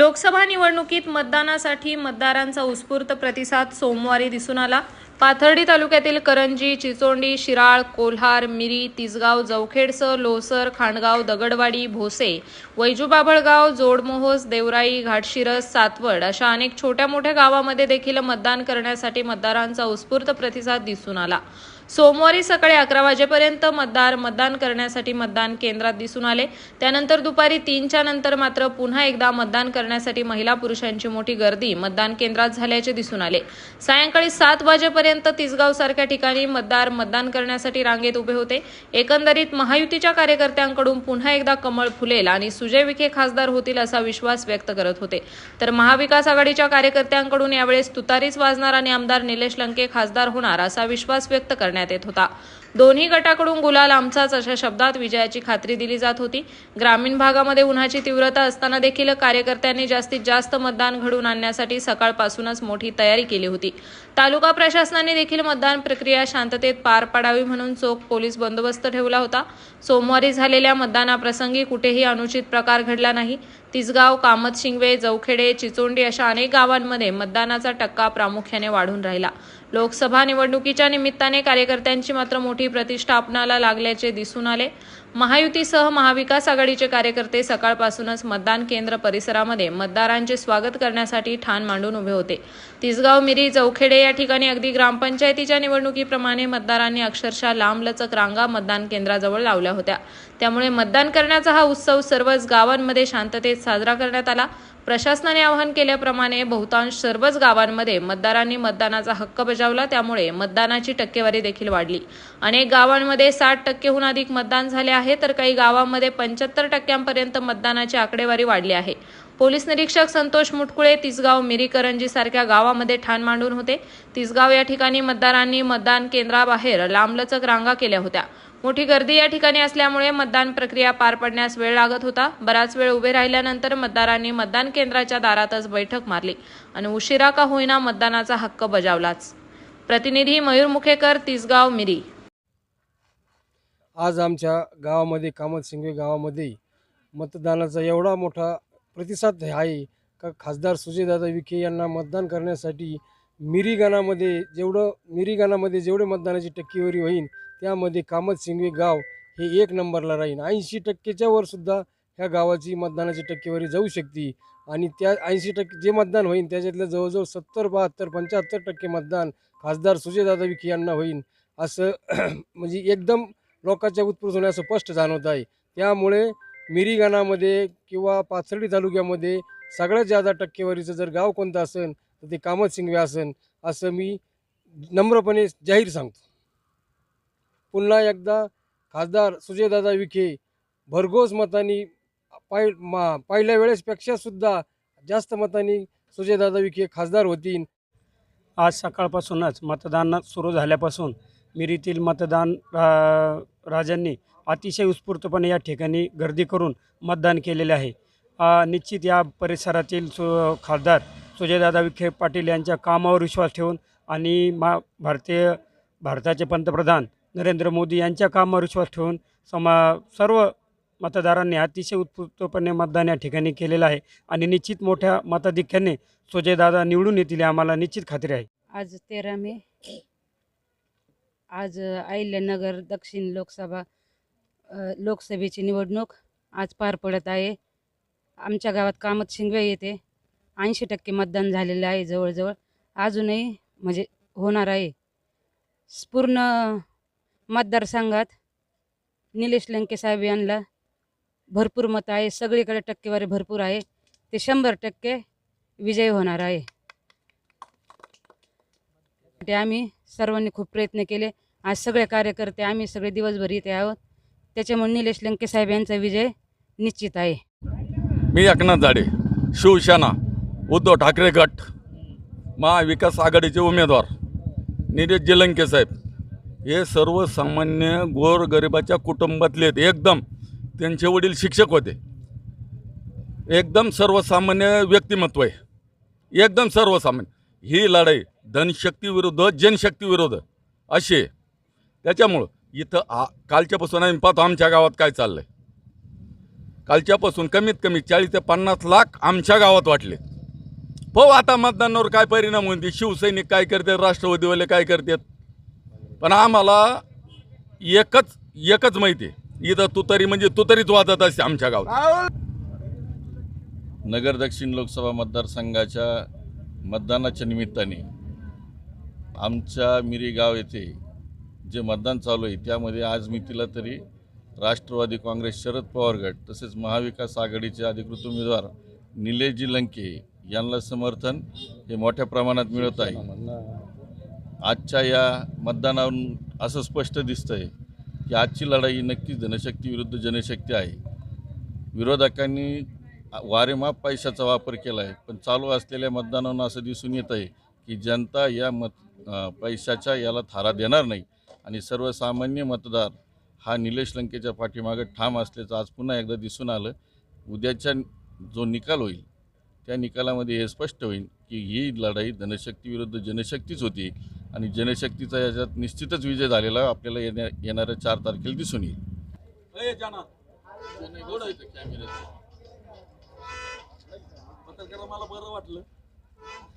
लोकसभा निवडणुकीत मतदानासाठी मतदारांचा उत्स्फूर्त प्रतिसाद सोमवारी दिसून आला. पाथर्डी तालुक्यातील करंजी चिचोंडी शिराळ कोल्हार मिरी तिसगाव जवखेडसर लोसर खांडगाव दगडवाडी भोसे वैजूबाभळगाव जोडमोहोस देवराई घाटशिरस सातवड अशा अनेक छोट्या मोठ्या गावामध्ये देखील मतदान करण्यासाठी मतदारांचा उत्स्फूर्त प्रतिसाद दिसून आला. सोमवारी सकाळी अकरा वाजेपर्यंत मतदार मतदान करण्यासाठी मतदान केंद्रात दिसून आले. त्यानंतर दुपारी तीनच्या नंतर मात्र पुन्हा एकदा मतदान करण्यासाठी महिला पुरुषांची मोठी गर्दी मतदान केंद्रात झाल्याचे दिसून आले. सायंकाळी सात वाजेपर्यंत तिसगाव सारख्या ठिकाणी मतदार मतदान करण्यासाठी रांगेत उभे होते. एकंदरीत महायुतीच्या कार्यकर्त्यांकडून पुन्हा एकदा कमळ फुलेल आणि सुजय विखे खासदार होतील असा विश्वास व्यक्त करत होते. तर महाविकास आघाडीच्या कार्यकर्त्यांकडून यावेळेस तुतारीच वाजणार आणि आमदार निलेश लंके खासदार होणार असा विश्वास व्यक्त करण्यात येत होता. दोन्ही गटाकडून गुलाल आमचाच अशा शब्दात विजयाची खात्री दिली जात होती. ग्रामीण भागामध्ये उन्हाची तीव्रता असताना देखील कार्यकर्त्यांनी जास्तीत जास्त मतदान घडून आणण्यासाठी सकाळपासूनच मोठी तयारी केली होती. तालुका प्रशासनाने देखील मतदान प्रक्रिया शांततेत पार पाडावी म्हणून चोख पोलीस बंदोबस्त ठेवला होता. सोमवारी झालेल्या मतदानाप्रसंगी कुठेही अनुचित प्रकार घडला नाही. तिसगाव कामत शिंगवे जवखेडे चिचोंडी अशा अनेक गावांमध्ये मतदानाचा टक्का प्रामुख्याने वाढून राहिला. लोकसभा निवडणुकीच्या निमित्ताने कार्यकर्त्यांची मात्र मोठी प्रतिष्ठा आपणाला लागल्याचे दिसून आले. महायुतीसह महाविकास आघाडीचे कार्यकर्ते सकाळपासूनच मतदान केंद्र परिसरामध्ये मतदारांचे स्वागत करण्यासाठी ठाण मांडून उभे होते. तिसगाव मिरी चौखेडे या ठिकाणी अगदी ग्रामपंचायतीच्या निवडणुकीप्रमाणे मतदारांनी अक्षरशः लांबलचक रांगा मतदान केंद्राजवळ लावल्या होत्या. त्यामुळे मतदान करण्याचा हा उत्सव सर्वच गावांमध्ये शांततेत साजरा करण्यात आला. प्रशासनाने आवाहन केल्याप्रमाणे बहुतांश सर्वच गावांमध्ये मतदारांनी मतदानाचा हक्क बजावला. त्यामुळे मतदानाची टक्केवारी देखील वाढली. अनेक गावांमध्ये साठ टक्केहून अधिक मतदान झाले आहे तर काही गावांमध्ये पंच्याहत्तर टक्क्यांपर्यंत मतदानाची आकडेवारी वाढली आहे. पोलीस निरीक्षक संतोष मुटकुळे तिसगाव मिरीकरंजी सारख्या गावामध्ये ठाण मांडून होते. तिसगाव या ठिकाणी मतदारांनी मतदान केंद्राबाहेर लांबलचक रांगा केल्या होत्या. मोठी गर्दी या ठिकाणी असल्यामुळे मतदान प्रक्रिया पार पडण्यास वेळ लागत होता. बराच वेळ उभे राहिल्यानंतर मतदारांनी मतदान केंद्राच्या दारातच बैठक मारली आणि उशिरा का होईना मतदानाचा हक्क बजावलाच. प्रतिनिधी मयूर मुखेकर तिसगाव मिरी. आज आमच्या गावामध्ये कामत सिंगे गावामध्ये मतदानाचा एवढा मोठा प्रतिसाद आहे. का खासदार सुजयदादा विखे यांना मतदान करण्यासाठी मिरीगाणामध्ये जेवढं मिरीगाणामध्ये जेवढे मतदानाची टक्केवारी होईल त्यामध्ये कामत सिंगवे गाव हे एक नंबरला राहील ऐंशी टक्केच्या वर सुद्धा ह्या गावाची मतदानाची टक्केवारी जाऊ शकते. आणि त्या ऐंशी टक्के जे मतदान होईल त्याच्यातलं जवळजवळ सत्तर बहात्तर पंच्याहत्तर टक्के मतदान खासदार सुजयदादा विखे यांना होईल असं म्हणजे एकदम लोकांच्या उत्स्फूर्त होण्याचं स्पष्ट जाणवत आहे. त्यामुळे मिरीगाणामध्ये किंवा पाथर्डी तालुक्यामध्ये सगळ्यात जादा टक्केवारीचं जर गाव कोणतं असेल तर ते कामत सिंगवे असेल असं मी नम्रपणे जाहीर सांगतो. पुन्हा एकदा खासदार सुजयदादा विखे भरघोस मतांनी पाय मा पहिल्या वेळेसपेक्षासुद्धा जास्त मतांनी सुजयदादा विखे खासदार होतील. आज सकाळपासूनच मतदान सुरू झाल्यापासून मिरीतील मतदान रा राजांनी अतिशय उत्स्फूर्तपणे या ठिकाणी गर्दी करून मतदान केलेले आहे. निश्चित या परिसरातील सु खासदार सुजयदादा विखे पाटील यांच्या कामावर विश्वास ठेवून आणि मा भारतीय भारताचे पंतप्रधान नरेंद्र मोदी यांच्या कामावर विश्वास ठेवून समा सर्व मतदारांनी अतिशय उत्स्फूर्तपणे मतदान या ठिकाणी केलेलं आहे आणि निश्चित मोठ्या मताधिक्याने सुजयदादा निवडून येतील आम्हाला निश्चित खात्री आहे. आज तेरा मे. आज अहिल्यानगर दक्षिण लोकसभा लोकसभेची निवडणूक आज पार पडत आहे. आमच्या गावात कामत शिंगवे येथे ऐंशी टक्के मतदान झालेलं आहे जवळजवळ. अजूनही म्हणजे होणार आहे. पूर्ण मतदारसंघात निलेश लंके साहेब यांना भरपूर मतं आहे. सगळीकडे टक्केवारी भरपूर आहे. ते शंभर टक्के विजय होणार आहे. ते आम्ही सर्वांनी खूप प्रयत्न केले. आज सगळे कार्यकर्ते आम्ही सगळे दिवसभर इथे आहोत. त्याच्यामुळे निलेश लंके साहेब यांचा विजय निश्चित आहे. मी एकनाथ जाडे शिवसेना उद्धव ठाकरे गट महाविकास आघाडीचे उमेदवार निलेश जेलंके साहेब. हे सर्वसामान्य गोरगरिबाच्या कुटुंबातले आहेत. एकदम त्यांचे वडील शिक्षक होते. एकदम सर्वसामान्य व्यक्तिमत्व आहे. एकदम सर्वसामान्य. ही लढाई धनशक्तीविरुद्ध जनशक्तीविरुद्ध अशी त्याच्यामुळं इथं आ कालच्यापासून आम्ही पाहतो आमच्या गावात काय चाललं आहे कालच्यापासून कमीत कमी चाळीस ते पन्नास लाख आमच्या गावात वाटले. पाहू आता मतदानावर काय परिणाम होते शिवसैनिक काय करतात राष्ट्रवादीवाले काय करतात. पण आम्हाला एकच एकच माहिती आहे. इथं तुतारी म्हणजे तुतारीच वाजत असते आमच्या गावात. नगर दक्षिण लोकसभा मतदारसंघाच्या मतदानाच्या निमित्ताने आमच्या मिरी गाव येथे जे मतदान चालू आहे त्यामध्ये आज मितीला तरी राष्ट्रवादी काँग्रेस शरद पवार गट तसेच महाविकास आघाडीचे अधिकृत उमेदवार निलेशजी लंके यांना समर्थन हे मोठ्या प्रमाणात मिळत आहे. आजच्या या मतदानावरून असं स्पष्ट दिसतं आहे की आजची लढाई नक्कीच धनशक्ती विरुद्ध जनशक्ती आहे. विरोधकांनी वारेमाप पैशाचा वापर केला आहे पण चालू असलेल्या मतदानावरून असं दिसून येत आहे की जनता या मत पैशाच्या याला थारा देणार नाही. आणि सर्वसामान्य मतदार हा निलेश लंकेच्या पाठीमागं ठाम असल्याचं आज पुन्हा एकदा दिसून आलं. उद्याच्या जो निकाल होईल त्या निकालामध्ये हे स्पष्ट होईल की ही लढाई धनशक्ती विरुद्ध जनशक्तीच होती आणि जनशक्तीचा याच्यात निश्चितच विजय झालेला आपल्याला येण्या येणाऱ्या चार तारखेला दिसून येईल. मला बरं वाटलं.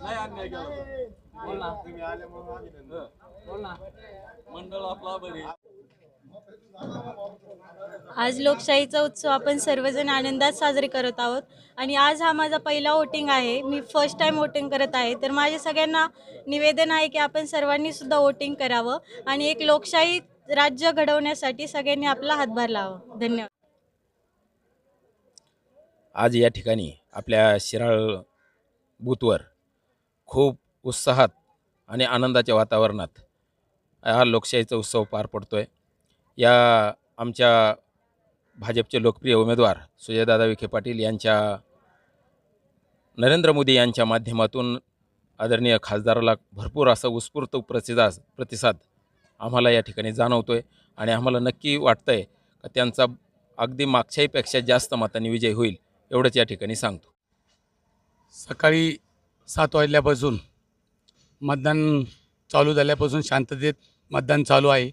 नाही अन्याय केला मंडळ आपला बरे आज लोकशाहीचा उत्सव आपण सर्वजण आनंदात साजरे करत आहोत. आणि आज हा माझा पहिला वोटिंग आहे. मी फर्स्ट टाइम वोटिंग करत आहे. तर माझे सगळ्यांना निवेदन आहे की आपण सर्वांनी सुद्धा वोटिंग करावं आणि एक लोकशाही राज्य घडवण्यासाठी सगळ्यांनी आपला हातभार लावा. धन्यवाद. आज या ठिकाणी आपल्या शिराळ बूथवर खूप उत्साहात आणि आनंदाच्या वातावरणात हा लोकशाहीचा उत्सव पार पडतो आहे या आमच्या भाजपचे लोकप्रिय उमेदवार सुजयदादा विखे पाटील यांच्या नरेंद्र मोदी यांच्या माध्यमातून आदरणीय खासदाराला भरपूर असं उत्स्फूर्त प्रतिसाद प्रतिसाद आम्हाला या ठिकाणी जाणवतो आहे आणि आम्हाला नक्की वाटतं आहे का त्यांचा अगदी मागच्याहीपेक्षा जास्त मतांनी विजय होईल एवढंच या ठिकाणी सांगतो. सकाळी सात वाजल्यापासून मतदान चालू झाल्यापासून शांततेत मतदान चालू आहे.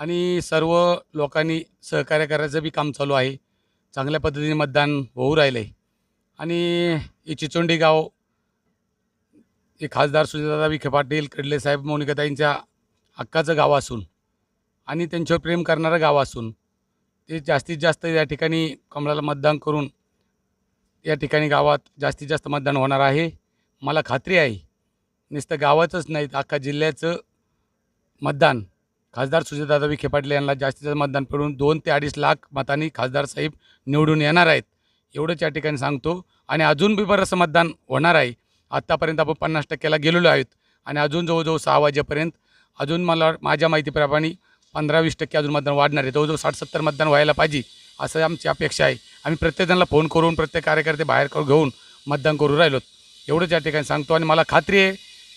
आणि सर्व लोकांनी सहकार्य करायचं बी काम चालू आहे. चांगल्या पद्धतीने मतदान होऊ राहिलं. आहे आणि हे चिचोंडी गाव हे खासदार सुजयदादा विखे पाटील कडले साहेब मोनिकाताईंच्या हक्काचं गाव असून आणि त्यांच्यावर प्रेम करणारं गाव असून ते जास्तीत जास्त या ठिकाणी कमळाला मतदान करून या ठिकाणी गावात जास्तीत जास्त मतदान होणार आहे. मला खात्री आहे. नुसतं गावाचंच नाही अख्खा जिल्ह्याचं मतदान. खासदार सुजयदादा विखे पाटील यांना जास्तीत जास्त मतदान पडून दोन ते अडीच लाख मतांनी खासदार साहेब निवडून येणार आहेत. एवढंच या ठिकाणी सांगतो. आणि अजून बी बरंचसं मतदान होणार आहे. आत्तापर्यंत आपण पन्नास टक्क्याला गेलेलो आहोत. आणि अजून जवळजवळ सहा वाजेपर्यंत अजून मला माझ्या माहितीप्रमाणे पंधरा वीस टक्के अजून मतदान वाढणार आहे. जवळजवळ साठ सत्तर मतदान व्हायला पाहिजे असं आमची अपेक्षा आहे. आम्ही प्रत्येकजणाला फोन करून प्रत्येक कार्यकर्ते बाहेर घेऊन मतदान करू राहिलो एवढंच या ठिकाणी सांगतो. आणि मला खात्री आहे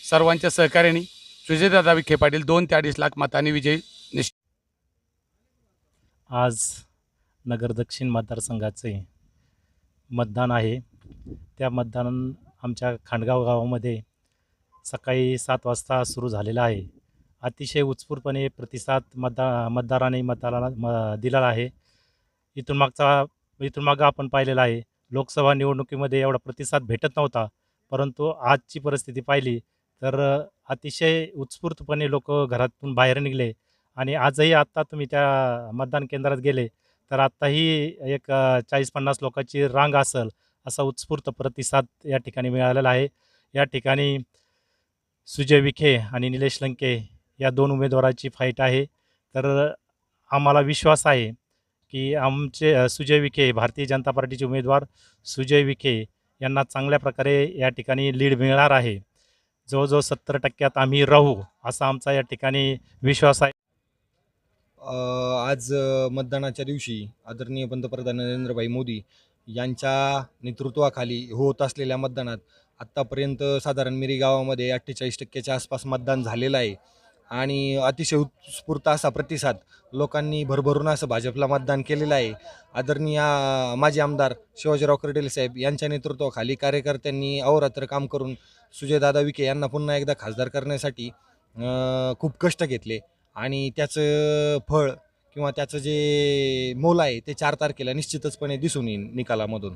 सर्वांच्या सहकार्याने सुजयदादा विखे पाटील दोन ते अडीच लाख मतांनी विजयी निश्चित. आज नगर दक्षिण मतदारसंघाचे मतदान आहे. त्या मतदान आमच्या खांडगाव गावामध्ये सकाळी सात वाजता सुरू झालेलं आहे. अतिशय उत्स्फूर्तपणे प्रतिसाद मतदा मतदाराने मतदाराला म दिलेला आहे. इथून मागचा इथून मागं आपण पाहिलेला आहे. लोकसभा निवडणुकीमध्ये एवढा प्रतिसाद भेटत नव्हता. परंतु आजची परिस्थिती पाहिली तर अतिशय उत्स्फूर्तपणे लोक घरातून बाहेर निघले आणि आजही आत्ता तुम्ही त्या मतदान केंद्रात गेले तर आत्ताही एक चाळीस पन्नास लोकांची रांग असेल असा उत्स्फूर्त प्रतिसाद या ठिकाणी मिळालेला आहे. या ठिकाणी सुजय विखे आणि निलेश लंके या दोन उमेदवाराची फाईट आहे. तर आम्हाला विश्वास आहे की आमचे सुजय विखे भारतीय जनता पार्टीचे उमेदवार सुजय विखे यांना चांगल्या प्रकारे या ठिकाणी लीड मिळणार आहे. जवळजवळ सत्तर टक्क्यात आम्ही राहू असा आमचा या ठिकाणी विश्वास आहे. आज मतदानाच्या दिवशी आदरणीय पंतप्रधान नरेंद्रभाई मोदी यांच्या नेतृत्वाखाली होत असलेल्या मतदानात आत्तापर्यंत साधारण मिरी गावामध्ये अठ्ठेचाळीस टक्क्याच्या आसपास मतदान झालेलं आहे. आणि अतिशय उत्स्फूर्त असा प्रतिसाद लोकांनी भरभरून असं भाजपला मतदान केलेलं आहे. आदरणीय माजी आमदार शिवाजीराव कर्डेले साहेब यांच्या नेतृत्वाखाली कार्यकर्त्यांनी अहोरात्र काम करून सुजयदादा विखे यांना पुन्हा एकदा खासदार करण्यासाठी खूप कष्ट घेतले. आणि त्याचं फळ किंवा त्याचं जे मोल आहे ते चार तारखेला निश्चितचपणे दिसून येईल निकालामधून.